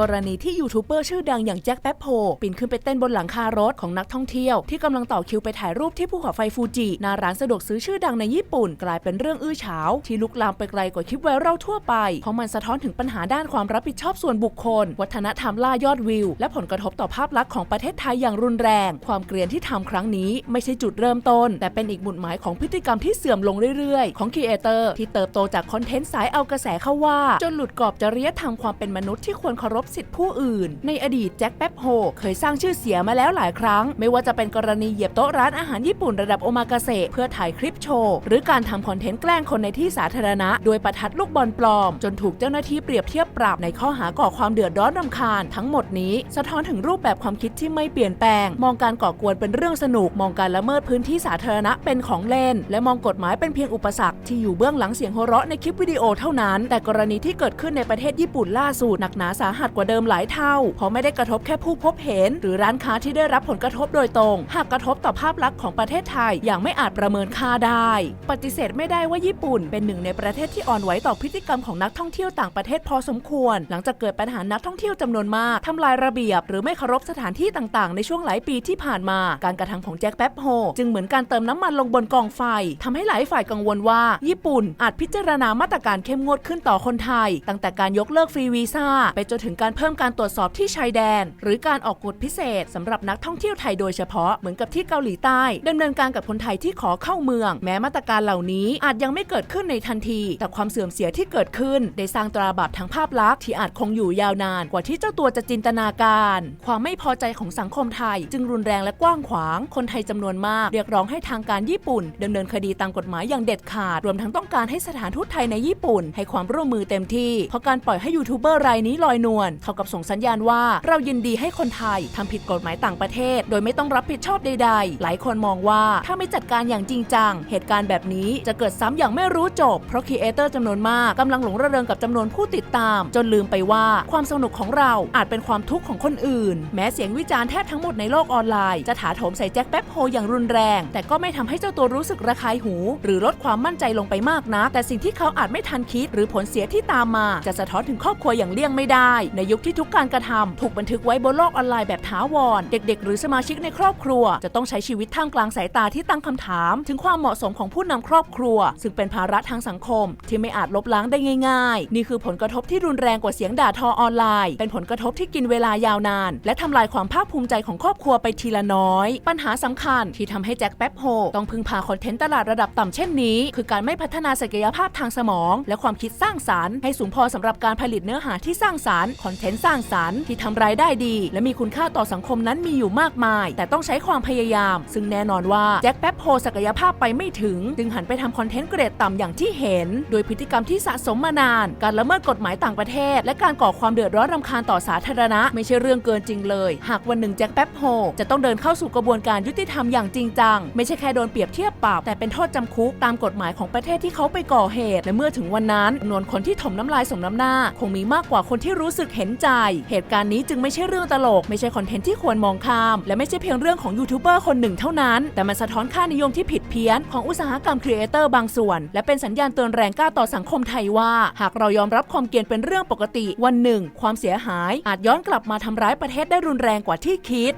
กรณีที่ยูทูบเบอร์ชื่อดังอย่างแจ็คแป๊บโพปีนขึ้นไปเต้นบนหลังคารถของนักท่องเที่ยว ที่กำลังต่อคิวไปถ่ายรูปที่ภูเขาไฟฟูจิหน้าร้านสะดวกซื้อชื่อดังในญี่ปุ่น กลายเป็นเรื่องอื้อฉาว ที่ลุกลามไปไกลกว่าคลิปไวรัลทั่วไป เพราะมันสะท้อนถึงปัญหาด้านความรับผิดชอบส่วนบุคคล วัฒนธรรมล่ายอดวิว และผลกระทบต่อภาพลักษณ์ของประเทศไทยอย่างรุนแรง ความเกรียนที่ทำครั้งนี้ไม่ใช่จุดเริ่มต้น แต่เป็นอีกหมุดหมายของพฤติกรรมที่เสื่อมลงเรื่อยๆ ของครีเอเตอร์ที่เติบโตจากคอนเทนต์สายเอากระแสเข้าว่า จนหลุดกรอบจริยธรรมความเป็นมนุษย์ที่ควรเคารพสิทธิ์ผู้อื่น ในอดีตแจ็คแป๊บโฮเคยสร้างชื่อเสียงมาแล้วหลายครั้ง ไม่ว่าจะเป็นกรณีเหยียบโต๊ะร้านอาหารญี่ปุ่นระดับโอมากาเสะเพื่อถ่ายคลิปโชว์ หรือการทำคอนเทนต์แกล้งคนในที่สาธารณะ โดยประทัดลูกบอลปลอม จนถูกเจ้าหน้าที่เปรียบเทียบปรับในข้อหาก่อความเดือดร้อนรำคาญ ทั้งหมดนี้ สะท้อนถึงรูปแบบความคิดที่ไม่เปลี่ยนแปลง มองการก่อกวนเป็นเรื่องสนุก มองการละเมิดพื้นที่สาธารณะเป็นของเล่น และมองกฎหมายเป็นเพียงอุปสรรคที่อยู่เบื้องหลังเสียงหัวเราะในคลิปวิดีโอเท่านั้น แต่กรณีที่เกิดขึ้นในประเทศญี่ปุ่นล่าสุดหนักหนาสาหัสกว่าเดิมหลายเท่า เพราะไม่ได้กระทบแค่ผู้พบเห็น หรือร้านค้าที่ได้รับผลกระทบโดยตรง หากกระทบต่อภาพลักษณ์ของประเทศไทยอย่างไม่อาจประเมินค่าได้ ปฏิเสธไม่ได้ว่าญี่ปุ่น เป็นหนึ่งในประเทศที่อ่อนไหวต่อพฤติกรรมของนักท่องเที่ยวต่างประเทศพอสมควร หลังจากเกิดปัญหานักท่องเที่ยวจำนวนมากทำลายระเบียบ หรือไม่เคารพสถานที่ต่างๆ ในช่วงหลายปีที่ผ่านมา การกระทำของแจ็คแป๊บโฮจึงเหมือนการเติมน้ำมันลงบนกองไฟทำให้หลายฝ่ายกังวลว่า ญี่ปุ่นอาจพิจารณามาตรการเข้มงวดขึ้นต่อคนไทย ตั้งแต่การยกเลิกฟรีวีซ่าไปจนถึงการการเพิ่มการตรวจสอบที่ชายแดน หรือการออกกฎพิเศษสำหรับนักท่องเที่ยวไทยโดยเฉพาะเหมือนกับที่เกาหลีใต้ดำเนินการกับคนไทยที่ขอเข้าเมือง แม้มาตรการเหล่านี้อาจยังไม่เกิดขึ้นในทันที แต่ความเสื่อมเสียที่เกิดขึ้น ได้สร้างตราบาปทางภาพลักษณ์ที่อาจคงอยู่ยาวนานกว่าที่เจ้าตัวจะจินตนาการ ความไม่พอใจของสังคมไทย จึงรุนแรงและกว้างขวาง คนไทยจำนวนมาก เรียกร้องให้ทางการญี่ปุ่นดำเนินคดีตามกฎหมายอย่างเด็ดขาดรวมทั้งต้องการให้สถานทูตไทยในญี่ปุ่น ให้ความร่วมมือเต็มที่เพราะการปล่อยให้ยูทูบเบอร์รายนี้ลอยนวลเท่ากับส่งสัญญาณว่าเรายินดีให้คนไทยทำผิดกฎหมายต่างประเทศ โดยไม่ต้องรับผิดชอบใด ๆ หลายคนมองว่าถ้าไม่จัดการอย่างจริงจัง เหตุการณ์แบบนี้จะเกิดซ้ำอย่างไม่รู้จบ เพราะครีเอเตอร์จำนวนมากกำลังหลงระเริงกับจำนวนผู้ติดตาม จนลืมไปว่าความสนุกของเราอาจเป็นความทุกข์ของคนอื่น แม้เสียงวิจารณ์แทบทั้งหมดในโลกออนไลน์จะถาโถมใส่แจ็คแป๊บโฮอย่างรุนแรง แต่ก็ไม่ทำให้เจ้าตัวรู้สึกระคายหู หรือลดความมั่นใจลงไปมากนะแต่สิ่งที่เขาอาจไม่ทันคิด หรือผลเสียที่ตามมาจะสะท้อนถึงครอบครัวอย่างเลี่ยงไม่ได้ในยุคที่ทุกการกระทำถูกบันทึกไว้บนโลกออนไลน์แบบถาวร เด็ก ๆ หรือสมาชิกในครอบครัว จะต้องใช้ชีวิตท่ามกลางสายตาที่ตั้งคำถาม ถึงความเหมาะสมของผู้นำครอบครัว ซึ่งเป็นภาระทางสังคม ที่ไม่อาจลบล้างได้ง่าย ๆ นี่คือผลกระทบที่รุนแรงกว่าเสียงด่าทอออนไลน์ เป็นผลกระทบที่กินเวลายาวนาน และทำลายความภาคภูมิใจของครอบครัวไปทีละน้อย ปัญหาสำคัญที่ทำให้แจ็คแป๊บโฮต้องพึ่งพาคอนเทนต์ตลาดระดับต่ำเช่นนี้ คือการไม่พัฒนาศักยภาพทางสมอง และความคิดสร้างสารรค์ให้สูงพอสำหรับการผลิตเนื้อหาที่สร้างสารรค์อนเทนต์สร้างสารรค์ที่ทำรายได้ดี และมีคุณค่าต่อสังคมนั้นมีอยู่มากมาย แต่ต้องใช้ความพยายาม ซึ่งแน่นอนว่าแจ็คแป๊บโฮศักยภาพไปไม่ถึง จึงหันไปทำคอนเทนต์เกรดต่ำอย่างที่เห็น โดยพฤติกรรมที่สะสมมานาน การละเมิดกฎหมายต่างประเทศ และการก่อความเดือดร้อนรำคาญต่อสาธารณะ ไม่ใช่เรื่องเกินจริงเลย หากวันหนึ่งแจ็คแป๊บโฮจะต้องเดินเข้าสู่กระบวนการยุติธรรมอย่างจริงจังไม่ใช่แค่โดนเปรียบเทียบปรับแต่เป็นโทษจำคุกตามกฎหมายของประเทศที่เขาไปก่อเหตุและเมื่อถึงวันนั้นจำนวนคนที่ถมน้ำลายสมน้ำหน้า คงมีมากกว่าคนที่รู้สึกเห็นใจ เหตุการณ์นี้จึงไม่ใช่เรื่องตลก ไม่ใช่คอนเทนต์ที่ควรมองข้าม และไม่ใช่เพียงเรื่องของยูทูบเบอร์คนหนึ่งเท่านั้น แต่มันสะท้อนค่านิยมที่ผิดเพี้ยนของอุตสาหกรรมครีเอเตอร์บางส่วน และเป็นสัญญาณเตือนแรงกล้าต่อสังคมไทยว่า หากเรายอมรับความเกลียนเป็นเรื่องปกติวันหนึ่ง ความเสียหายอาจย้อนกลับมาทำร้ายประเทศได้รุนแรงกว่าที่คิด